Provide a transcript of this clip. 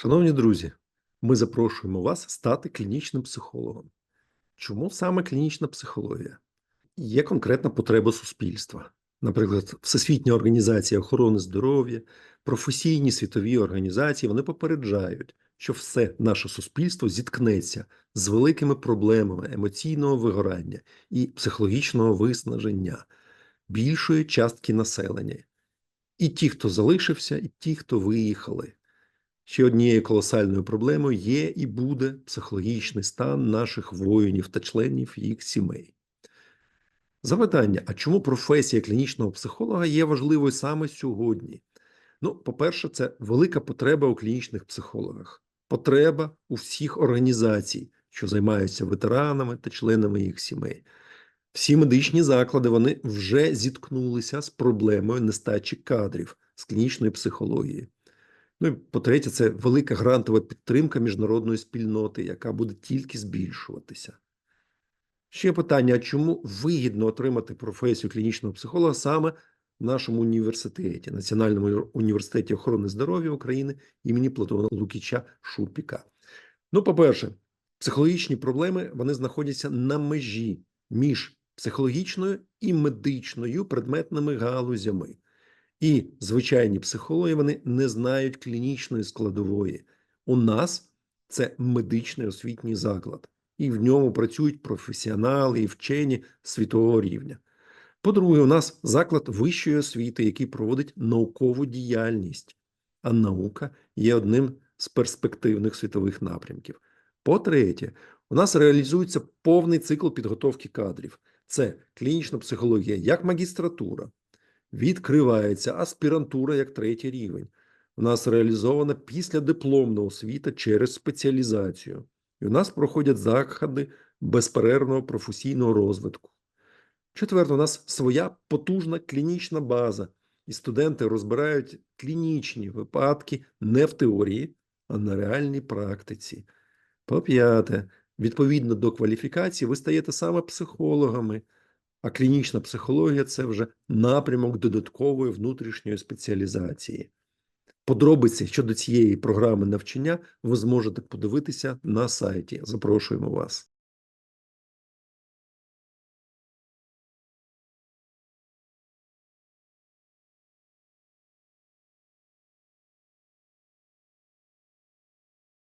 Шановні друзі, ми запрошуємо вас стати клінічним психологом. Чому саме клінічна психологія? Є конкретна потреба суспільства. Наприклад, Всесвітня організація охорони здоров'я, професійні світові організації вони попереджають, що все наше суспільство зіткнеться з великими проблемами емоційного вигорання і психологічного виснаження більшої частки населення. І ті, хто залишився, і ті, хто виїхали. Ще однією колосальною проблемою є і буде психологічний стан наших воїнів та членів їх сімей. Запитання: а чому професія клінічного психолога є важливою саме сьогодні? Ну, по-перше, це велика потреба у клінічних психологах, потреба у всіх організацій, що займаються ветеранами та членами їх сімей. Всі медичні заклади вони вже зіткнулися з проблемою нестачі кадрів з клінічної психології. Ну і по-третє, це велика грантова підтримка міжнародної спільноти, яка буде тільки збільшуватися. Ще питання: а чому вигідно отримати професію клінічного психолога саме в нашому університеті, Національному університеті охорони здоров'я України імені Платона Лукіча Шупіка? Ну, по-перше, психологічні проблеми вони знаходяться на межі між психологічною і медичною предметними галузями. І звичайні психологи вони не знають клінічної складової. У нас це медичний освітній заклад, і в ньому працюють професіонали і вчені світового рівня. По-друге, у нас заклад вищої освіти, який проводить наукову діяльність, а наука є одним з перспективних світових напрямків. По-третє, у нас реалізується повний цикл підготовки кадрів. Це клінічна психологія, як магістратура, відкривається аспірантура як третій рівень. У нас реалізована післядипломна освіта через спеціалізацію. І у нас проходять заходи безперервного професійного розвитку. Четверте, у нас своя потужна клінічна база, і студенти розбирають клінічні випадки не в теорії, а на реальній практиці. По п'яте, відповідно до кваліфікації, ви стаєте саме психологами. А клінічна психологія це вже напрямок додаткової внутрішньої спеціалізації. Подробиці щодо цієї програми навчання ви зможете подивитися на сайті. Запрошуємо вас.